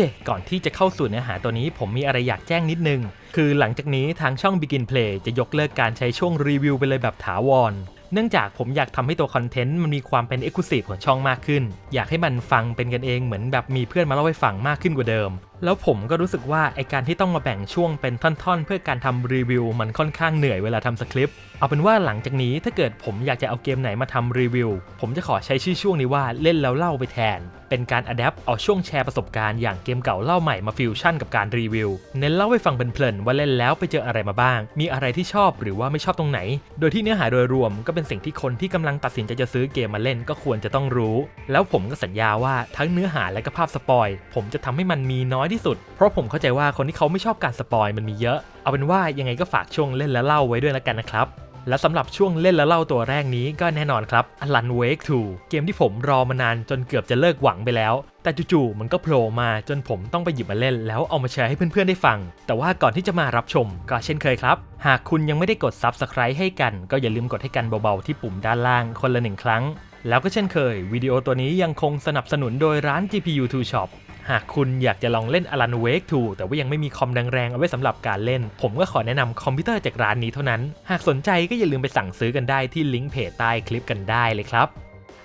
เคก่อนที่จะเข้าสู่เนื้อหาตัวนี้ผมมีอะไรอยากแจ้งนิดนึง คือหลังจากนี้ทางช่อง Begin Play จะยกเลิกการใช้ช่วงรีวิวไปเลยแบบถาวร เนื่องจากผมอยากทำให้ตัวคอนเทนต์มันมีความเป็น e อ c l u s i v e ของช่องมากขึ้น อยากให้มันฟังเป็นกันเองเหมือนแบบมีเพื่อนมาเล่าให้ฟังมากขึ้นกว่าเดิม แล้วผมก็รู้สึกว่าไอการที่ต้องมาแบ่งช่วงเป็นท่อนๆ เพื่อการทำรีวิวมันค่อนข้างเหนื่อยเวลาทำสคริปต์เอาเป็นว่าหลังจากนี้ถ้าเกิดผมอยากจะเอาเกมไหนมาทำรีวิว ผมจะขอใช้ชื่อช่วงนี้ว่าเล่นแล้วเล่าไปแทน เป็นการอัดแอปเอาช่วงแชร์ประสบการณ์อย่างเกมเก่าเล่าใหม่มาฟิวชั่นกับการรีวิว เน้นเล่าให้ฟังเพลินๆว่าเล่นแล้วไปเจออะไรมาบ้าง มีอะไรที่ชอบหรือว่าไม่ชอบตรงไหน โดยที่เนื้อหาโดยรวมก็เป็นสิ่งที่คนที่กำลังตัดสินใจจะซื้อเกมมาเล่นก็ควรจะต้องรู้ แล้วผมก็สัญญาว่าทั้งเนื้อหาและก็ภาพสปอยผมจะทำให้มันมีน้อยที่สุด เพราะผมเข้าใจว่าคนที่เขาไม่ชอบการสปอยมันมีเยอะ เอาเป็นว่ายังไงก็ฝากช่วงเล่นและเล่าไว้ด้วยแล้วกันนะครับ และสำหรับช่วงเล่นและเล่าตัวแรกนี้ก็แน่นอนครับ Alan Wake 2 เกมที่ผมรอมานานจนเกือบจะเลิกหวังไปแล้ว แต่จู่ๆมันก็โผล่มาจนผมต้องไปหยิบมาเล่น แล้วเอามาแชร์ให้เพื่อนๆได้ฟัง แต่ว่าก่อนที่จะมารับชมก็เช่นเคยครับ หากคุณยังไม่ได้กด Subscribe ให้กัน ก็อย่าลืมกดให้กันเบาๆที่ปุ่มด้านล่างคนละหนึ่งครั้งแล้วก็เช่นเคย วิดีโอตัวนี้ยังคงสนับสนุนโดยร้าน GPU 2 Shop หากคุณอยากจะลองเล่น Alan Wake 2แต่ว่ายังไม่มีคอมแรงๆเอาไว้สำหรับการเล่น ผมก็ขอแนะนำคอมพิวเตอร์จากร้านนี้เท่านั้น หากสนใจก็อย่าลืมไปสั่งซื้อกันได้ที่ลิงก์เพจใต้คลิปกันได้เลยครับ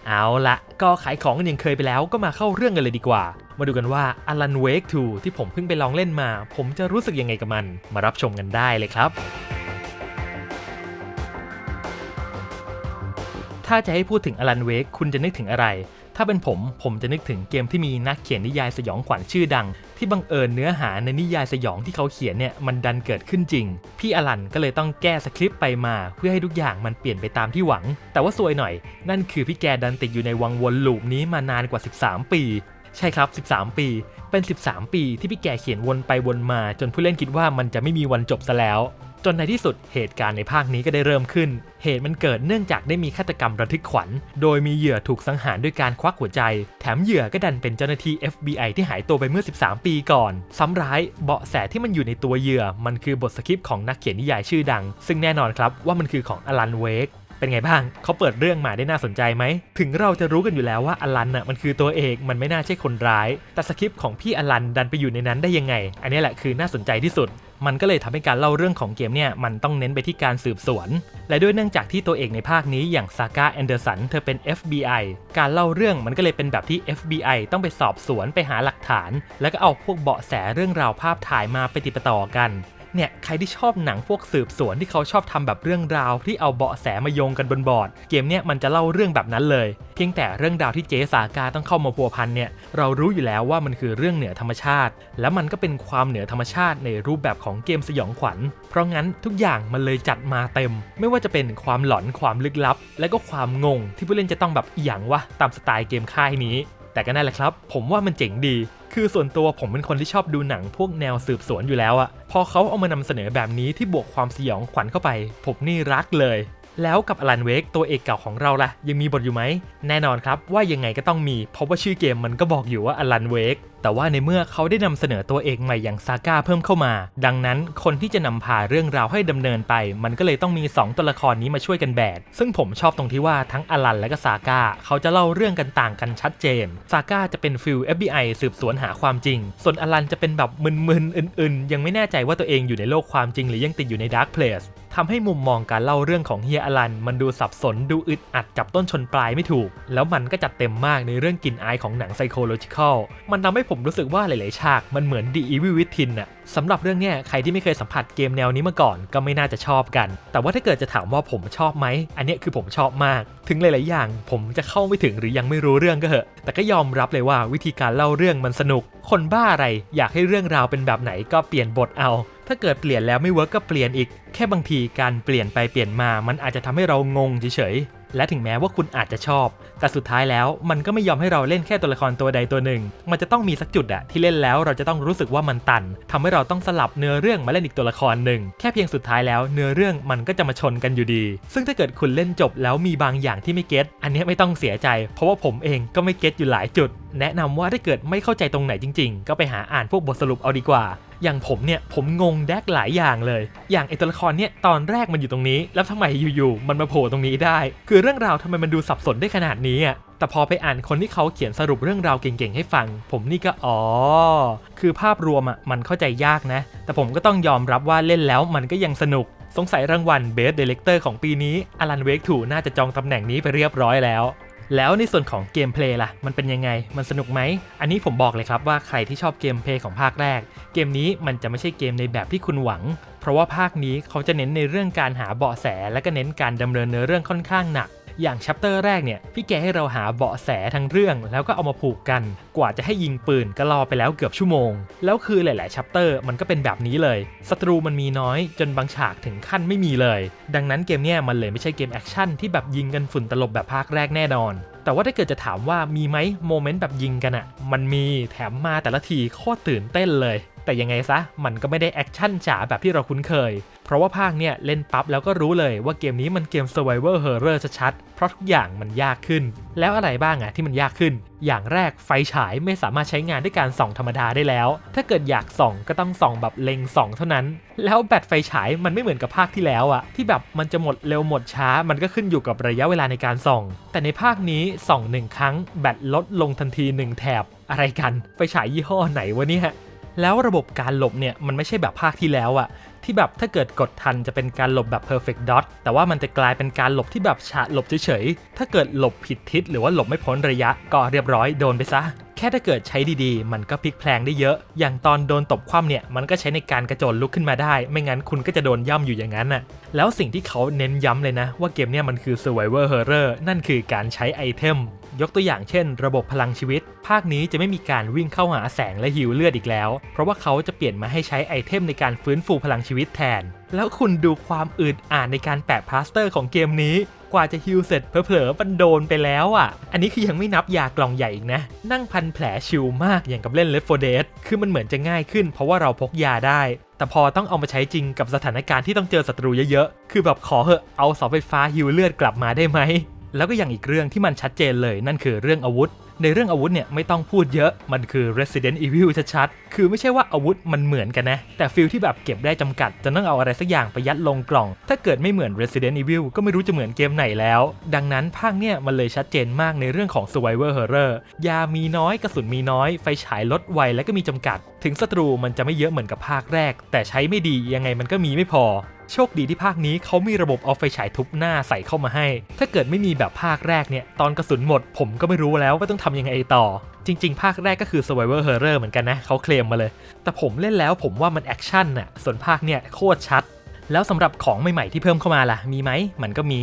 เอาละก็ขายของกันย่างเคยไปแล้วก็มาเข้าเรื่องกันเลยดีกว่า มาดูกันว่า Alan Wake 2 ที่ผมเพิ่งไปลองเล่นมา ผมจะรู้สึกยังไงกับมัน มารับชมกันได้เลยครับถ้าจะให้พูดถึง Alan Wake คุณจะนึกถึงอะไร ถ้าเป็นผม ผมจะนึกถึงเกมที่มีนักเขียนนิยายสยองขวัญชื่อดัง ที่บังเอิญเนื้อหาในนิยายสยองที่เขาเขียนเนี่ยมันดันเกิดขึ้นจริง พี่อลันก็เลยต้องแก้สคริปต์ไปมา เพื่อให้ทุกอย่างมันเปลี่ยนไปตามที่หวัง แต่ว่าซวยหน่อย นั่นคือพี่แกดันติดอยู่ในวังวนลูปนี้มานานกว่า 13 ปี ใช่ครับ 13 ปี เป็น 13 ปีที่พี่แกเขียนวนไปวนมา จนผู้เล่นคิดว่ามันจะไม่มีวันจบซะแล้ว จนในที่สุดเหตุการณ์ในภาคนี้ก็ได้เริ่มขึ้น เหตุมันเกิดเนื่องจากได้มีฆาตกรรมระทึกขวัญ โดยมีเหยื่อถูกสังหารด้วยการควักหัวใจ แถมเหยื่อก็ดันเป็นเจ้าหน้าที่ FBI ที่หายตัวไปเมื่อ 13 ปีก่อน ซ้ำร้ายเบาะแสที่มันอยู่ในตัวเหยื่อ มันคือบทสคริปต์ของนักเขียนนิยายชื่อดัง ซึ่งแน่นอนครับว่ามันคือของอลันเวกเป็นไงบ้าง เขาเปิดเรื่องมาได้น่าสนใจไหม ถึงเราจะรู้กันอยู่แล้วว่าอลันน่ะมันคือตัวเอกมันไม่น่าใช่คนร้าย แต่สคริปต์ของพี่อลันดันไปอยู่ในนั้นได้ยังไง อันนี้แหละคือน่าสนใจที่สุด มันก็เลยทำให้การเล่าเรื่องของเกมเนี่ยมันต้องเน้นไปที่การสืบสวน และด้วยเนื่องจากที่ตัวเอกในภาคนี้อย่างซาก้าแอนเดอร์สันเธอเป็น FBI การเล่าเรื่องมันก็เลยเป็นแบบที่ FBI ต้องไปสอบสวนไปหาหลักฐาน แล้วก็เอาพวกเบาะแสเรื่องราวภาพถ่ายมาไปติดต่อกัน เนี่ยใครที่ชอบหนังพวกสืบสวนที่เขาชอบทำแบบเรื่องราวที่เอาเบาะแสมาโยงกันบนบอร์ด เกมเนี่ยมันจะเล่าเรื่องแบบนั้นเลย เพียงแต่เรื่องราวที่เจสากาต้องเข้ามาพัวพันเนี่ยเรารู้อยู่แล้วว่ามันคือเรื่องเหนือธรรมชาติ และมันก็เป็นความเหนือธรรมชาติในรูปแบบของเกมสยองขวัญ เพราะงั้นทุกอย่างมันเลยจัดมาเต็ม ไม่ว่าจะเป็นความหลอนความลึกลับ และก็ความงงที่ผู้เล่นจะต้องแบบอหย่างวะตามสไตล์เกมค่ายนี้ แต่ก็นั่นแหละครับ ผมว่ามันเจ๋งดี คือส่วนตัวผมเป็นคนที่ชอบดูหนังพวกแนวสืบสวนอยู่แล้วอะพอเขาเอามานำเสนอแบบนี้ที่บวกความสยองขวัญเข้าไป ผมนี่รักเลย แล้วกับอลันเวกตัวเอกเก่าของเราล่ะ ยังมีบทอยู่ไหม แน่นอนครับว่ายังไงก็ต้องมี เพราะว่าชื่อเกมมันก็บอกอยู่ว่าอลันเวกแต่ว่าในเมื่อเขาได้นำเสนอตัวเอกใหม่อย่างซาก้าเพิ่มเข้ามา ดังนั้นคนที่จะนำพาเรื่องราวให้ดำเนินไป มันก็เลยต้องมี 2 ตัวละครนี้มาช่วยกันแบกซึ่งผมชอบตรงที่ว่าทั้งอลันและก็ซาก้าเขาจะเล่าเรื่องกันต่างกันชัดเจน ซาก้าจะเป็นฟิล FBI สืบสวนหาความจริง ส่วนอลันจะเป็นแบบมึนๆ อื่นๆ ยังไม่แน่ใจว่าตัวเองอยู่ในโลกความจริงหรือยังติดอยู่ในดาร์กเพลส ทำให้มุมมองการเล่าเรื่องของเฮียอลัน มันดูสับสนดูอึดอัดจับต้นชนปลายไม่ถูก แล้วมันก็จัดเต็มมากในเรื่องกลิ่นอายของหนังไซโคโลจิคอลมันทำให้ผมรู้สึกว่าหลาย ๆ ฉากมันเหมือน The Evil Within น่ะสำหรับเรื่องเนี้ยใครที่ไม่เคยสัมผัสเกมแนวนี้มาก่อนก็ไม่น่าจะชอบกัน แต่ว่าถ้าเกิดจะถามว่าผมชอบไหม อันนี้คือผมชอบมาก ถึงหลาย ๆ อย่าง ผมจะเข้าไม่ถึงหรือยังไม่รู้เรื่องก็เหอะ แต่ก็ยอมรับเลยว่าวิธีการเล่าเรื่องมันสนุก คนบ้าอะไร อยากให้เรื่องราวเป็นแบบไหนก็เปลี่ยนบทเอา ถ้าเกิดเปลี่ยนแล้วไม่เวิร์กก็เปลี่ยนอีก แค่บางทีการเปลี่ยนไปเปลี่ยนมา มันอาจจะทำให้เรางงเฉยๆ และถึงแม้ว่าคุณอาจจะชอบ แต่สุดท้ายแล้วมันก็ไม่ยอมให้เราเล่นแค่ตัวละครตัวใดตัวหนึ่ง มันจะต้องมีสักจุดอะที่เล่นแล้วเราจะต้องรู้สึกว่ามันตันทำให้เราต้องสลับเนื้อเรื่องมาเล่นอีกตัวละครหนึ่ง แค่เพียงสุดท้ายแล้วเนื้อเรื่องมันก็จะมาชนกันอยู่ดี ซึ่งถ้าเกิดคุณเล่นจบแล้วมีบางอย่างที่ไม่เก็ตอันนี้ไม่ต้องเสียใจ เพราะว่าผมเองก็ไม่เก็ตอยู่หลายจุด แนะนำว่าถ้าเกิดไม่เข้าใจตรงไหนจริง ๆ ก็ไปหาอ่านพวกบทสรุปเอาดีกว่า อย่างผมเนี่ยผมงงแดกหลายอย่างเลย อย่างไอตัวละครเนี่ยตอนแรกมันอยู่ตรงนี้ แล้วทำไมอยู่ๆมันมาโผล่ตรงนี้ได้ คือเรื่องราวทำไมมันดูสับสนได้ขนาดนี้อะแต่พอไปอ่านคนที่เขาเขียนสรุปเรื่องราวเก่งๆให้ฟัง ผมนี่ก็อ๋อ คือภาพรวมอะมันเข้าใจยากนะ แต่ผมก็ต้องยอมรับว่าเล่นแล้วมันก็ยังสนุก สงสัยรางวัล Best Director ของปีนี้อลันเวกถูน่าจะจองตำแหน่งนี้ไปเรียบร้อยแล้ว แล้วในส่วนของเกมเพลย์ล่ะ มันเป็นยังไง มันสนุกไหม อันนี้ผมบอกเลยครับว่าใครที่ชอบเกมเพลย์ของภาคแรก เกมนี้มันจะไม่ใช่เกมในแบบที่คุณหวัง เพราะว่าภาคนี้เขาจะเน้นในเรื่องการหาเบาะแส และก็เน้นการดำเนินเนื้อเรื่องค่อนข้างหนัก อย่างชัปเตอร์แรกเนี่ยพี่แกให้เราหาเบาะแสทั้งเรื่อง แล้วก็เอามาผูกกัน กว่าจะให้ยิงปืนก็รอไปแล้วเกือบชั่วโมง แล้วคือหลาย ๆ ชัปเตอร์มันก็เป็นแบบนี้เลยศัตรูมันมีน้อยจนบางฉากถึงขั้นไม่มีเลย ดังนั้นเกมเนี่ยมันเลยไม่ใช่เกมแอคชั่นที่แบบยิงกันฝุ่นตลบแบบภาคแรกแน่นอนแต่ว่าถ้าเกิดจะถามว่ามีไหมโมเมนต์แบบยิงกันอะมันมีแถมมาแต่ละทีโคตรตื่นเต้นเลย แต่ยังไงซะมันก็ไม่ได้แอคชั่นจ๋าแบบที่เราคุ้นเคย เพราะว่าภาคเนี่ยเล่นปั๊บแล้วก็รู้เลยว่าเกมนี้มันเกม Survivor Horror ชัดๆ เพราะทุกอย่างมันยากขึ้น แล้วอะไรบ้างอะที่มันยากขึ้น อย่างแรกไฟฉายไม่สามารถใช้งานด้วยการส่องธรรมดาได้แล้ว ถ้าเกิดอยากส่องก็ต้องส่องแบบเล็งส่องเท่านั้น แล้วแบตไฟฉายมันไม่เหมือนกับภาคที่แล้วอะที่แบบมันจะหมดเร็วหมดช้า มันก็ขึ้นอยู่กับระยะเวลาในการส่อง แต่ในภาคนี้ส่องหนึ่งครั้งแบตลดลงทันทีหนึ่งแถบอะไรกันไฟฉายยี่ห้อไหนวะเนี่ย แล้วระบบการหลบเนี่ยมันไม่ใช่แบบภาคที่แล้วอะที่แบบถ้าเกิดกดทันจะเป็นการหลบแบบ perfect dot แต่ว่ามันจะกลายเป็นการหลบที่แบบฉะหลบเฉยๆ ถ้าเกิดหลบผิดทิศหรือว่าหลบไม่พ้นระยะก็เรียบร้อยโดนไปซะ แค่ถ้าเกิดใช้ดีๆ มันก็พลิกแพลงได้เยอะ อย่างตอนโดนตบคว่ำเนี่ยมันก็ใช้ในการกระโจนลุกขึ้นมาได้ ไม่งั้นคุณก็จะโดนย่ำอยู่อย่างนั้นน่ะ แล้วสิ่งที่เขาเน้นย้ำเลยนะ ว่าเกมเนี่ยมันคือ survivor horror นั่นคือการใช้ไอเทม ยกตัวอย่างเช่น ระบบพลังชีวิต ภาคนี้จะไม่มีการวิ่งเข้าหาแสงและหิวเลือดอีกแล้ว เพราะว่าเขาจะเปลี่ยนมาให้ใช้ไอเทมในการฟื้นฟูพลังชีวิตแทน แล้วคุณดูความอืดอ่านในการแปะพลาสเตอร์ของเกมนี้ กว่าจะฮิวเสร็จเผลอๆมันโดนไปแล้วอะ อันนี้คือยังไม่นับยากล่องใหญ่อีกนะ นั่งพันแผลชิลมากอย่างกับเล่น Left 4 Dead คือมันเหมือนจะง่ายขึ้น เพราะว่าเราพกยาได้แต่พอต้องเอามาใช้จริงกับสถานการณ์ที่ต้องเจอศัตรูเยอะๆ คือแบบขอเหอะเอาเสาไฟฟ้าฮิวเลือดกลับมาได้ไหม แล้วก็อย่างอีกเรื่องที่มันชัดเจนเลยนั่นคือเรื่องอาวุธ ในเรื่องอาวุธเนี่ยไม่ต้องพูดเยอะมันคือ Resident Evil ชัดๆ คือไม่ใช่ว่าอาวุธมันเหมือนกันนะ แต่ฟิลที่แบบเก็บได้จำกัดจะต้องเอาอะไรสักอย่างไปยัดลงกล่อง ถ้าเกิดไม่เหมือน Resident Evil ก็ไม่รู้จะเหมือนเกมไหนแล้ว ดังนั้นภาคเนี่ยมันเลยชัดเจนมากในเรื่องของ Survivor Horror ยามีน้อยกระสุนมีน้อยไฟฉายลดไวและก็มีจำกัด ถึงศัตรูมันจะไม่เยอะเหมือนกับภาคแรก แต่ใช้ไม่ดียังไงมันก็มีไม่พอ โชคดีที่ภาคนี้เขามีระบบเอาไฟฉายทุบหน้าใส่เข้ามาให้ ถ้าเกิดไม่มีแบบภาคแรกเนี่ย ตอนกระสุนหมด ผมก็ไม่รู้แล้วว่าต้องทำยังไงต่อ จริง ๆ ภาคแรกก็คือ Survivor Horror เหมือนกันนะเขาเคลมมาเลย แต่ผมเล่นแล้วผมว่ามันแอคชั่นน่ะ ส่วนภาคเนี่ยโคตรชัด แล้วสำหรับของใหม่ๆที่เพิ่มเข้ามาล่ะ มีไหม มันก็มี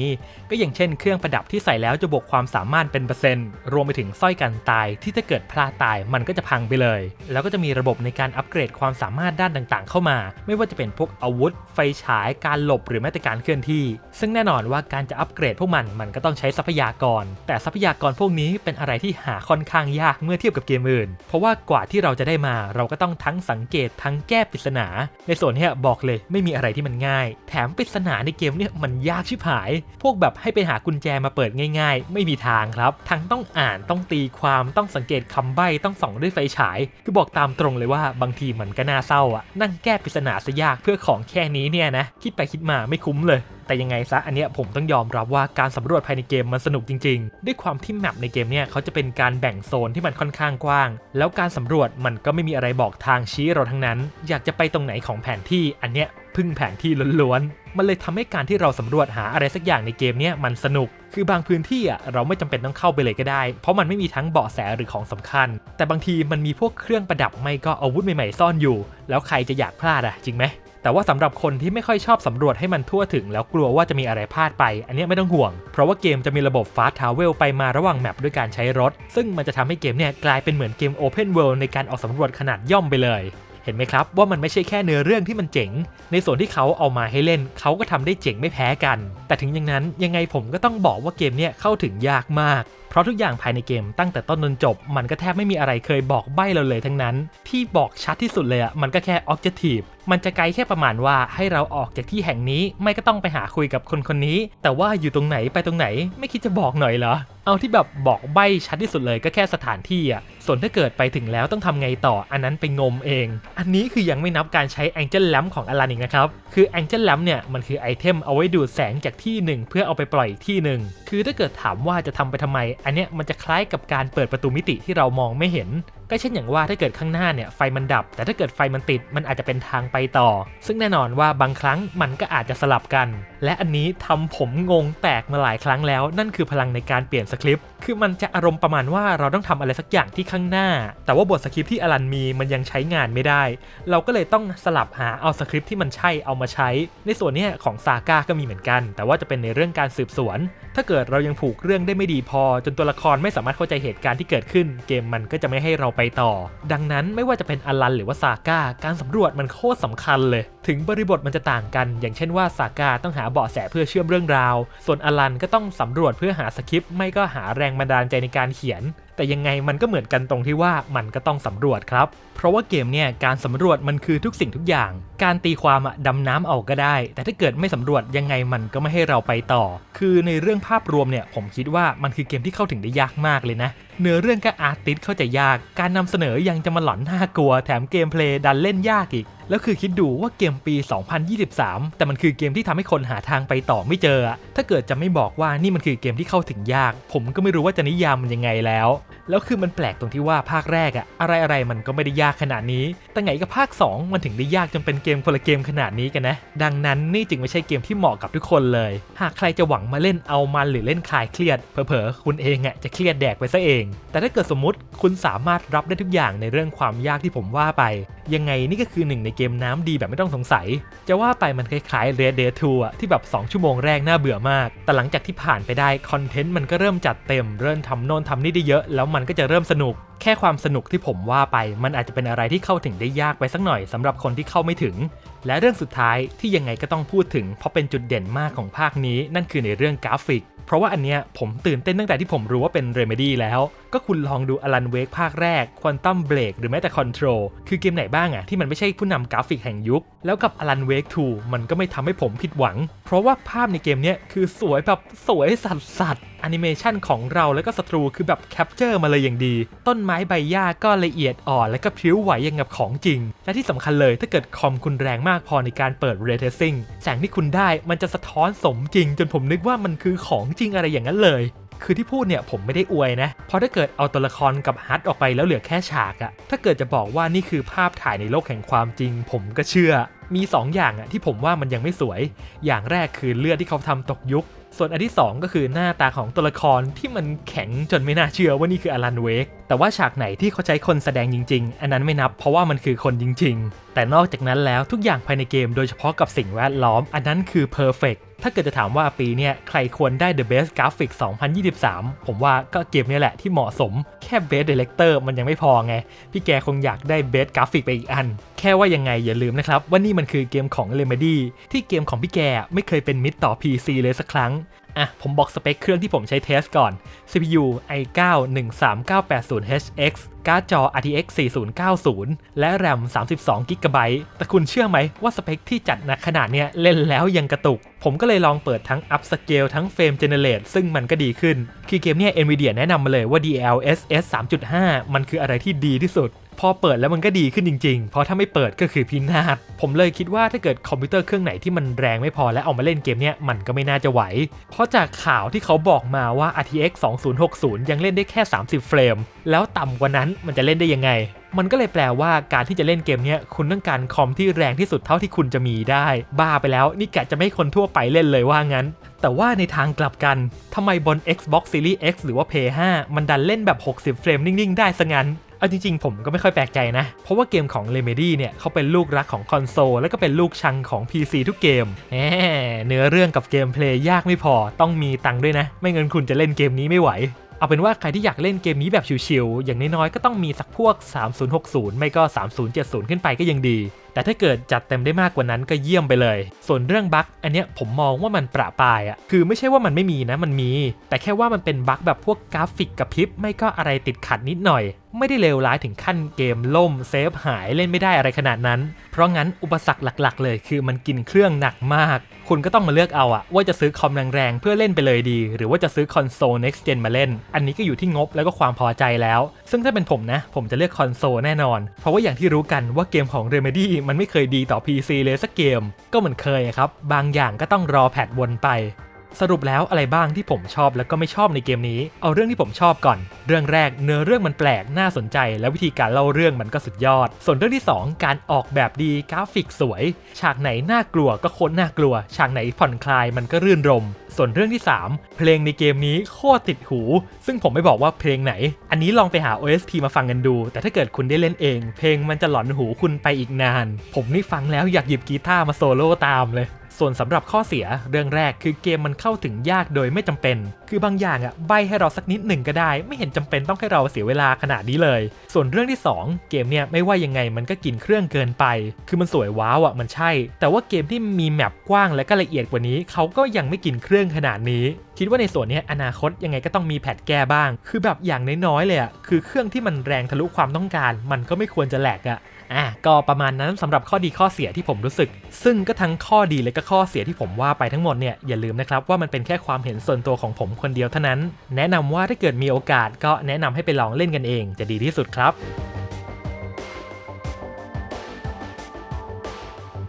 ก็อย่างเช่นเครื่องประดับที่ใส่แล้วจะบวกความสามารถเป็นเปอร์เซ็นต์ รวมไปถึงสร้อยกันตายที่ถ้าเกิดพลาดตายมันก็จะพังไปเลย แล้วก็จะมีระบบในการอัปเกรดความสามารถด้านต่างๆ เข้ามา ไม่ว่าจะเป็นพวกอาวุธ ไฟฉาย การหลบหรือแม้แต่การเคลื่อนที่ ซึ่งแน่นอนว่าการจะอัปเกรดพวกมันมันก็ต้องใช้ทรัพยากร แต่ทรัพยากรพวกนี้เป็นอะไรที่หาค่อนข้างยากเมื่อเทียบกับเกมอื่น เพราะว่ากว่าที่เราจะได้มา เราก็ต้องทั้งสังเกตทั้งแก้ปริศนา ในส่วนนี้บอกเลยไม่มีอะไรที่มันง่ายแถมปริศนาในเกมเนี่ยมันยากชิบหาย พวกแบบให้ไปหากุญแจมาเปิดง่ายๆ ไม่มีทางครับ ทั้งต้องอ่านต้องตีความต้องสังเกตคำใบ้ต้องส่องด้วยไฟฉาย คือบอกตามตรงเลยว่าบางทีมันก็น่าเศร้าอะนั่งแก้ปริศนาซะยากเพื่อของแค่นี้เนี่ยนะคิดไปคิดมาไม่คุ้มเลย แต่ยังไงซะอันเนี้ยผมต้องยอมรับว่าการสำรวจภายในเกมมันสนุกจริง ๆ ด้วยความที่แมปในเกมเนี่ยเขาจะเป็นการแบ่งโซนที่มันค่อนข้างกว้าง แล้วการสำรวจมันก็ไม่มีอะไรบอกทางชี้เราทั้งนั้น อยากจะไปตรงไหนของแผนที่อันเนี้ย พึ่งแผนที่ล้วนๆ มันเลยทำให้การที่เราสำรวจหาอะไรสักอย่างในเกมนี้มันสนุก คือบางพื้นที่อะเราไม่จำเป็นต้องเข้าไปเลยก็ได้ เพราะมันไม่มีทั้งเบาะแสหรือของสำคัญ แต่บางทีมันมีพวกเครื่องประดับไม่ก็อาวุธใหม่ๆซ่อนอยู่ แล้วใครจะอยากพลาดอะจริงไหมแต่ว่าสำหรับคนที่ไม่ค่อยชอบสำรวจให้มันทั่วถึง แล้วกลัวว่าจะมีอะไรพลาดไป อันนี้ไม่ต้องห่วง เพราะว่าเกมจะมีระบบฟาสต์ทาวเวลไปมาระหว่างแมปด้วยการใช้รถ ซึ่งมันจะทำให้เกมเนี่ยกลายเป็นเหมือนเกม Open World ในการออกสำรวจขนาดย่อมไปเลย เห็นไหมครับว่ามันไม่ใช่แค่เนื้อเรื่องที่มันเจ๋ง ในส่วนที่เขาเอามาให้เล่นเขาก็ทำได้เจ๋งไม่แพ้กัน แต่ถึงอย่างนั้นยังไงผมก็ต้องบอกว่าเกมเนี้ยเข้าถึงยากมาก เพราะทุกอย่างภายในเกมตั้งแต่ต้นจนจบ มันก็แทบไม่มีอะไรเคยบอกใบ้เราเลยทั้งนั้น ที่บอกชัดที่สุดเลยอะมันก็แค่ objective มันจะไกลแค่ประมาณว่าให้เราออกจากที่แห่งนี้ไม่ก็ต้องไปหาคุยกับคนคนนี้ แต่ว่าอยู่ตรงไหนไปตรงไหนไม่คิดจะบอกหน่อยเหรอเอาที่แบบบอกใบ้ชัดที่สุดเลยก็แค่สถานที่อะส่วนถ้าเกิดไปถึงแล้วต้องทำไงต่ออันนั้นไปงมเอง อันนี้คือยังไม่นับการใช้ Angel Lamp ของอลันอีกนะครับ คือ Angel Lamp เนี่ยมันคือไอเทมเอาไว้ดูดแสงจากที่หนึ่งเพื่อเอาไปปล่อยอีกที่หนึ่ง คือถ้าเกิดถามว่าจะทำไปทำไมอันเนี้ยมันจะคล้ายกับการเปิดประตูมิติที่เรามองไม่เห็น ก็เช่นอย่างว่าถ้าเกิดข้างหน้าเนี่ยไฟมันดับ แต่ถ้าเกิดไฟมันติดมันอาจจะเป็นทางไปต่อ ซึ่งแน่นอนว่าบางครั้งมันก็อาจจะสลับกัน และอันนี้ทำผมงงแปลกมาหลายครั้งแล้ว นั่นคือพลังในการเปลี่ยนสคริปต์ คือมันจะอารมณ์ประมาณว่าเราต้องทำอะไรสักอย่างที่ข้างหน้า แต่ว่าบทสคริปที่อลันมีมันยังใช้งานไม่ได้ เราก็เลยต้องสลับหาเอาสคริปที่มันใช่เอามาใช้ ในส่วนนี้ของซาก้าก็มีเหมือนกัน แต่ว่าจะเป็นในเรื่องการสืบสวน ถ้าเกิดเรายังผูกเรื่องได้ไม่ดีพอ จนตัวละครไม่สามารถเข้าใจเหตุการณ์ที่เกิดขึ้น เกมมันก็จะไม่ให้เราไปต่อ ดังนั้นไม่ว่าจะเป็นอลันหรือว่าซาก้าการสำรวจมันโคตรสำคัญเลย ถึงบริบทมันจะต่างกัน อย่างเช่นว่าซาก้าต้องหาเบาะแสเพื่อเชื่อมเรื่องราว ส่วนอลันก็ต้องสำรวจเพื่อหาสคริปไม่ก็หาแรงบันดาลใจในการเขียน แต่ยังไงมันก็เหมือนกันตรงที่ว่ามันก็ต้องสำรวจครับเพราะว่าเกมเนี่ยการสำรวจมันคือทุกสิ่งทุกอย่าง การตีความอะดำน้ำเอาก็ได้ แต่ถ้าเกิดไม่สำรวจยังไงมันก็ไม่ให้เราไปต่อ คือในเรื่องภาพรวมเนี่ยผมคิดว่ามันคือเกมที่เข้าถึงได้ยากมากเลยนะ เนื้อเรื่องก็อาร์ติสเข้าใจยาก การนำเสนอยังจะมาหลอนน่ากลัว แถมเกมเพลย์ดันเล่นยากอีก แล้วคือคิดดูว่าเกมปี 2023 แต่มันคือเกมที่ทำให้คนหาทางไปต่อไม่เจอ ถ้าเกิดจะไม่บอกว่านี่มันคือเกมที่เข้าถึงยาก ผมก็ไม่รู้ว่าจะนิยามมันยังไงแล้ว แล้วคือมันแปลกตรงที่ว่าภาคแรกอะอะไรอะไรมันก็ไม่ได้ยากขนาดนี้ แต่ไงกับภาค 2 มันถึงได้ยากจนเป็นเกมคนละเกมขนาดนี้กันนะ ดังนั้นนี่จึงไม่ใช่เกมที่เหมาะกับทุกคนเลย หากใครจะหวังมาเล่นเอามันหรือเล่นคลายเครียด เผลอๆ คุณเองอะจะเครียดแดกไปซะเอง แต่ถ้าเกิดสมมติคุณสามารถรับได้ทุกอย่างในเรื่องความยากที่ผมว่าไป ยังไงนี่ก็คือหนึ่งในเกมน้ำดีแบบไม่ต้องสงสัย จะว่าไปมันคล้ายๆ Red Dead 2อะที่แบบ 2 ชั่วโมงแรกน่าเบื่อมาก แต่หลังจากที่ผ่านไปได้คอนเทนต์มันก็เริ่มจัดเต็ม เริ่มทำโน่นทำนี่ได้เยอะ แล้วมันก็จะเริ่มสนุก แค่ความสนุกที่ผมว่าไป มันอาจจะเป็นอะไรที่เข้าถึงได้ยากไปสักหน่อยสำหรับคนที่เข้าไม่ถึง และเรื่องสุดท้ายที่ยังไงก็ต้องพูดถึง เพราะเป็นจุดเด่นมากของภาคนี้ นั่นคือในเรื่องกราฟิก เพราะว่าอันเนี้ยผมตื่นเต้นตั้งแต่ที่ผมรู้ว่าเป็นเรเมดี้แล้ว ก็คุณลองดูอลันเวกภาคแรก Quantum Break หรือแม้แต่ Control คือเกมไหนบ้างอะที่มันไม่ใช่ผู้นำกราฟิกแห่งยุค แล้วกับอลันเวก2มันก็ไม่ทำให้ผมผิดหวัง เพราะว่าภาพในเกมเนี้ยคือสวยแบบสวยสัสสัสแอนิเมชันของเราแล้วก็ศัตรูคือแบบแคปเจอร์มาเลยอย่างดี ต้นไม้ใบหญ้าก็ละเอียดอ่อนและก็พริ้วไหวอย่างกับของจริง และที่สำคัญเลยถ้าเกิดคอมคุณแรงมากพอในการเปิด Ray Tracing แสงที่คุณได้มันจะสะท้อนสมจริง จนผมนึกว่ามันคือของจริงอะไรอย่างนั้นเลย คือที่พูดเนี่ยผมไม่ได้อวยนะ เพราะถ้าเกิดเอาตัวละครกับฮัทออกไปแล้วเหลือแค่ฉากอะถ้าเกิดจะบอกว่านี่คือภาพถ่ายในโลกแห่งความจริง ผมก็เชื่อ มี 2 อย่างอะที่ผมว่ามันยังไม่สวย อย่างแรกคือเลือดที่เขาทำตกยุค ส่วนอันที่ 2 ก็คือหน้าตาของตัวละครที่มันแข็งจนไม่น่าเชื่อว่านี่คืออลันเวกแต่ว่าฉากไหนที่เขาใช้คนแสดงจริง ๆ อันนั้นไม่นับเพราะว่ามันคือคนจริง ๆ แต่นอกจากนั้นแล้วทุกอย่างภายในเกม โดยเฉพาะกับสิ่งแวดล้อม อันนั้นคือเพอร์เฟก ถ้าเกิดจะถามว่าปีนี้ใครควรได้ The Best Graphic 2023 ผมว่าก็เกมนี้แหละที่เหมาะสม แค่ Best Director มันยังไม่พอไง พี่แกคงอยากได้ Best Graphic ไปอีกอัน แค่ว่ายังไงอย่าลืมนะครับ ว่านี่มันคือเกมของ Remedy ที่เกมของพี่แกไม่เคยเป็นมิตรต่อ PC เลยสักครั้ง อะผมบอกสเปคเครื่องที่ผมใช้เทสก่อน CPU i9 13980HX การ์ดจอ RTX 4090 และ RAM 32 GB แต่คุณเชื่อไหมว่าสเปคที่จัดหนักขนาดเนี้ยเล่นแล้วยังกระตุก ผมก็เลยลองเปิดทั้ง Up Scale ทั้ง Frame Generate ซึ่งมันก็ดีขึ้น คือเกมเนี้ย Nvidia แนะนำมาเลยว่า DLSS 3.5 มันคืออะไรที่ดีที่สุด พอเปิดแล้วมันก็ดีขึ้นจริงๆ เพราะถ้าไม่เปิดก็คือพินาศ ผมเลยคิดว่าถ้าเกิดคอมพิวเตอร์เครื่องไหนที่มันแรงไม่พอและเอามาเล่นเกมเนี้ยมันก็ไม่น่าจะไหว เพราะจากข่าวที่เขาบอกมาว่า RTX 2060 ยังเล่นได้แค่ 30 เฟรม แล้วต่ำกว่านั้นมันจะเล่นได้ยังไง มันก็เลยแปลว่าการที่จะเล่นเกมเนี้ยคุณต้องการคอมที่แรงที่สุดเท่าที่คุณจะมีได้ บ้าไปแล้วนี่กะจะไม่ให้คนทั่วไปเล่นเลยว่างั้น แต่ว่าในทางกลับกันทำไมบน Xbox Series X หรือว่า PS5 มันดันเล่นแบบ 60 เฟรมนิ่งๆ ได้ซะงั้น เอาจริงๆ ผมก็ไม่ค่อยแปลกใจนะ เพราะว่าเกมของ Remedy เนี่ยเขาเป็นลูกรักของคอนโซลและก็เป็นลูกชังของ PC ทุกเกมแหมเนื้อเรื่องกับเกมเพลย์ยากไม่พอต้องมีตังค์ด้วยนะ ไม่งั้นคุณจะเล่นเกมนี้ไม่ไหวเอาเป็นว่าใครที่อยากเล่นเกมนี้แบบชิวๆอย่างน้อยๆ ก็ต้องมีสักพวก 3060 ไม่ก็ 3070 ขึ้นไปก็ยังดี แต่ถ้าเกิดจัดเต็มได้มากกว่านั้นก็เยี่ยมไปเลย ส่วนเรื่องบั๊กอันเนี้ยผมมองว่ามันประปายอะคือไม่ใช่ว่ามันไม่มีนะมันมี แต่แค่ว่ามันเป็นบั๊กแบบพวกกราฟิกกับพริบไม่ก็อะไรติดขัดนิดหน่อย ไม่ได้เลวร้ายถึงขั้นเกมล่มเซฟหายเล่นไม่ได้อะไรขนาดนั้น เพราะงั้นอุปสรรคหลักๆ เลยคือมันกินเครื่องหนักมาก คุณก็ต้องมาเลือกเอาอะว่าจะซื้อคอมแรงๆเพื่อเล่นไปเลยดี หรือว่าจะซื้อคอนโซล next gen มาเล่น อันนี้ก็อยู่ที่งบแล้วก็ความพอใจแล้ว ซึ่งถ้าเป็นผมนะ ผมจะเลือกคอนโซลแน่นอน เพราะว่าอย่างที่รู้กันว่าเกมของ Remedy มันไม่เคยดีต่อ PC เลยสักเกม ก็เหมือนเคยครับบางอย่างก็ต้องรอแพทวนไป สรุปแล้วอะไรบ้างที่ผมชอบแล้วก็ไม่ชอบในเกมนี้ เอาเรื่องที่ผมชอบก่อน เรื่องแรกเนื้อเรื่องมันแปลกน่าสนใจ และวิธีการเล่าเรื่องมันก็สุดยอด ส่วนเรื่องที่ 2 การออกแบบดีกราฟิกสวย ฉากไหนน่ากลัวก็โคตรน่ากลัว ฉากไหนผ่อนคลายมันก็รื่นรม ส่วนเรื่องที่ 3 เพลงในเกมนี้โคตรติดหู ซึ่งผมไม่บอกว่าเพลงไหน อันนี้ลองไปหา OST มาฟังกันดู แต่ถ้าเกิดคุณได้เล่นเอง เพลงมันจะหลอนหูคุณไปอีกนาน ผมนี่ฟังแล้วอยากหยิบกีตาร์มาโซโล่ตามเลย ส่วนสำหรับข้อเสียเรื่องแรกคือเกมมันเข้าถึงยากโดยไม่จำเป็น คือบางอย่างอะใบให้เราสักนิดหนึ่งก็ได้ ไม่เห็นจำเป็นต้องให้เราเสียเวลาขนาดนี้เลย ส่วนเรื่องที่ 2 เกมเนี่ยไม่ว่ายังไงมันก็กินเครื่องเกินไป คือมันสวยว้าวอะมันใช่ แต่ว่าเกมที่มีแมปกว้างและก็ละเอียดกว่านี้เขาก็ยังไม่กินเครื่องขนาดนี้ คิดว่าในส่วนนี้อนาคตยังไงก็ต้องมีแพทแก้บ้าง คือแบบอย่างน้อยๆเลยอะคือเครื่องที่มันแรงทะลุความต้องการ มันก็ไม่ควรจะแหลกอะ อะก็ประมาณนั้นสำหรับข้อดีข้อเสียที่ผมรู้สึก ซึ่งก็ทั้งข้อดีและก็ข้อเสียที่ผมว่าไปทั้งหมดเนี่ยอย่าลืมนะครับว่ามันเป็นแค่ความเห็นส่วนตัวของผมคนเดียวเท่านั้น แนะนำว่าถ้าเกิดมีโอกาสก็แนะนำให้ไปลองเล่นกันเอง จะดีที่สุดครับ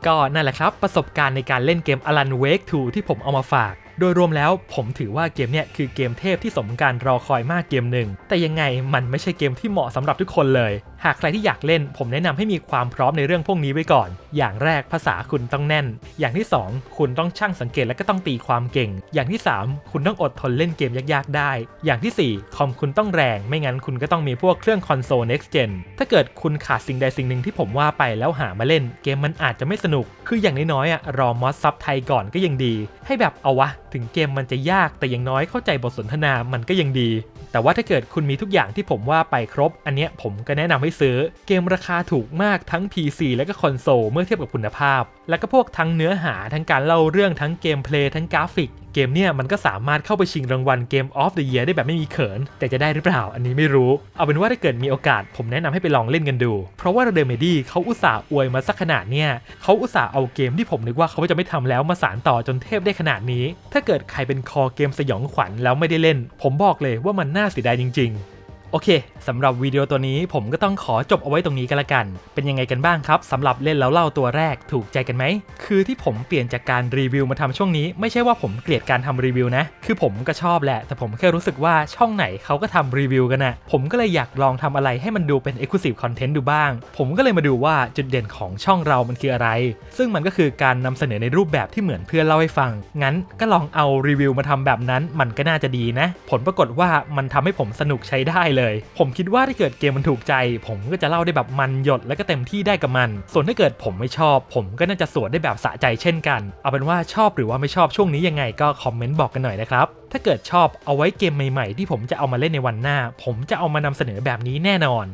ก็นั่นแหละครับ ประสบการณ์ในการเล่นเกม Alan Wake 2 ที่ผมเอามาฝาก โดยรวมแล้วผมถือว่าเกมเนี่ยคือเกมเทพที่สมการรอคอยมากเกมหนึ่ง แต่ยังไงมันไม่ใช่เกมที่เหมาะสำหรับทุกคนเลย หากใครที่อยากเล่น ผมแนะนำให้มีความพร้อมในเรื่องพวกนี้ไว้ก่อน อย่างแรกภาษาคุณต้องแน่น อย่างที่ 2 คุณต้องช่างสังเกตและก็ต้องตีความเก่ง อย่างที่ 3 คุณต้องอดทนเล่นเกมยากๆ ได้ อย่างทีสี่ 4 คอมคุณต้องแรง ไม่งั้นคุณก็ต้องมีพวกเครื่องคอนโซล next gen ถ้าเกิดคุณขาดสิ่งใดสิ่งหนึ่งที่ผมว่าไปแล้วหามาเล่น เกมมันอาจจะไม่สนุก คืออย่างน้อยๆอะรอมอสซับไทยก่อนก็ยังดี ให้แบบเอาวะ ถึงเกมมันจะยากแต่อย่างน้อยเข้าใจบทสนทนามันก็ยังดี แต่ว่าถ้าเกิดคุณมีทุกอย่างที่ผมว่าไปครบ อันเนี้ยผมก็แนะนำให้ซื้อ เกมราคาถูกมากทั้ง PC และก็คอนโซลเมื่อเทียบกับคุณภาพ แล้วก็พวกทั้งเนื้อหาทั้งการเล่าเรื่องทั้งเกมเพลย์ทั้งกราฟิก เกมเนี่ยมันก็สามารถเข้าไปชิงรางวัลเกมออฟเดอะเยียได้แบบไม่มีเขิน แต่จะได้หรือเปล่าอันนี้ไม่รู้ เอาเป็นว่าถ้าเกิดมีโอกาส ผมแนะนำให้ไปลองเล่นกันดู เพราะว่าเดอร์เมดี้เขาอุตส่าห์อวยมาสักขนาดเนี่ยเขาอุตส่าห์เอาเกมที่ผมนึกว่าเขาจะไม่ทำแล้วมาสานต่อจนเทพได้ขนาดนี้ ถ้าเกิดใครเป็นคอเกมสยองขวัญแล้วไม่ได้เล่น ผมบอกเลยว่ามันน่าเสียดายจริง ๆ โอเคสำหรับวิดีโอตัวนี้ผมก็ต้องขอจบเอาไว้ตรงนี้กันละกัน เป็นยังไงกันบ้างครับสำหรับเล่นแล้วเล่าตัวแรกถูกใจกันไหม คือที่ผมเปลี่ยนจากการรีวิวมาทำช่วงนี้ ไม่ใช่ว่าผมเกลียดการทำรีวิวนะ คือผมก็ชอบแหละ แต่ผมแค่รู้สึกว่าช่องไหนเขาก็ทำรีวิวกันนะผมก็เลยอยากลองทำอะไรให้มันดูเป็น Exclusive Content ดูบ้าง ผมก็เลยมาดูว่าจุดเด่นของช่องเรามันคืออะไร ซึ่งมันก็คือการนำเสนอในรูปแบบที่เหมือนเพื่อนเล่าให้ฟัง งั้นก็ลองเอารีวิวมาทำแบบนั้น มันก็น่าจะดีนะ ผลปรากฏว่ามันทำให้ผมสนุกใช้ได้เลยผมคิดว่าถ้าเกิดเกมมันถูกใจ ผมก็จะเล่าได้แบบมันหยดและก็เต็มที่ได้กับมัน ส่วนถ้าเกิดผมไม่ชอบ ผมก็น่าจะสวดได้แบบสะใจเช่นกัน เอาเป็นว่าชอบหรือว่าไม่ชอบช่วงนี้ยังไงก็คอมเมนต์บอกกันหน่อยนะครับ ถ้าเกิดชอบเอาไว้เกมใหม่ๆ ที่ผมจะเอามาเล่นในวันหน้า ผมจะเอามานำเสนอแบบนี้แน่นอน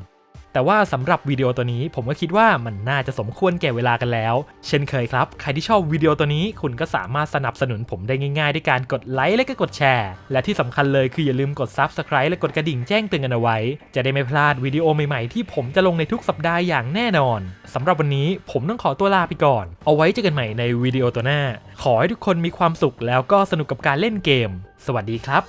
แต่ว่าสำหรับวิดีโอตัวนี้ผมก็คิดว่ามันน่าจะสมควรแก่เวลากันแล้ว เช่นเคยครับ ใครที่ชอบวิดีโอตัวนี้ คุณก็สามารถสนับสนุนผมได้ง่ายๆ ด้วยการกดไลค์และก็กดแชร์ และที่สำคัญเลยคืออย่าลืมกด Subscribe และกดกระดิ่งแจ้งเตือนกันเอาไว้ จะได้ไม่พลาดวิดีโอใหม่ๆ ที่ผมจะลงในทุกสัปดาห์อย่างแน่นอนสำหรับวันนี้ผมต้องขอตัวลาไปก่อน เอาไว้เจอกันใหม่ในวิดีโอตัวหน้า ขอให้ทุกคนมีความสุขแล้วก็สนุกกับการเล่นเกม สวัสดีครับ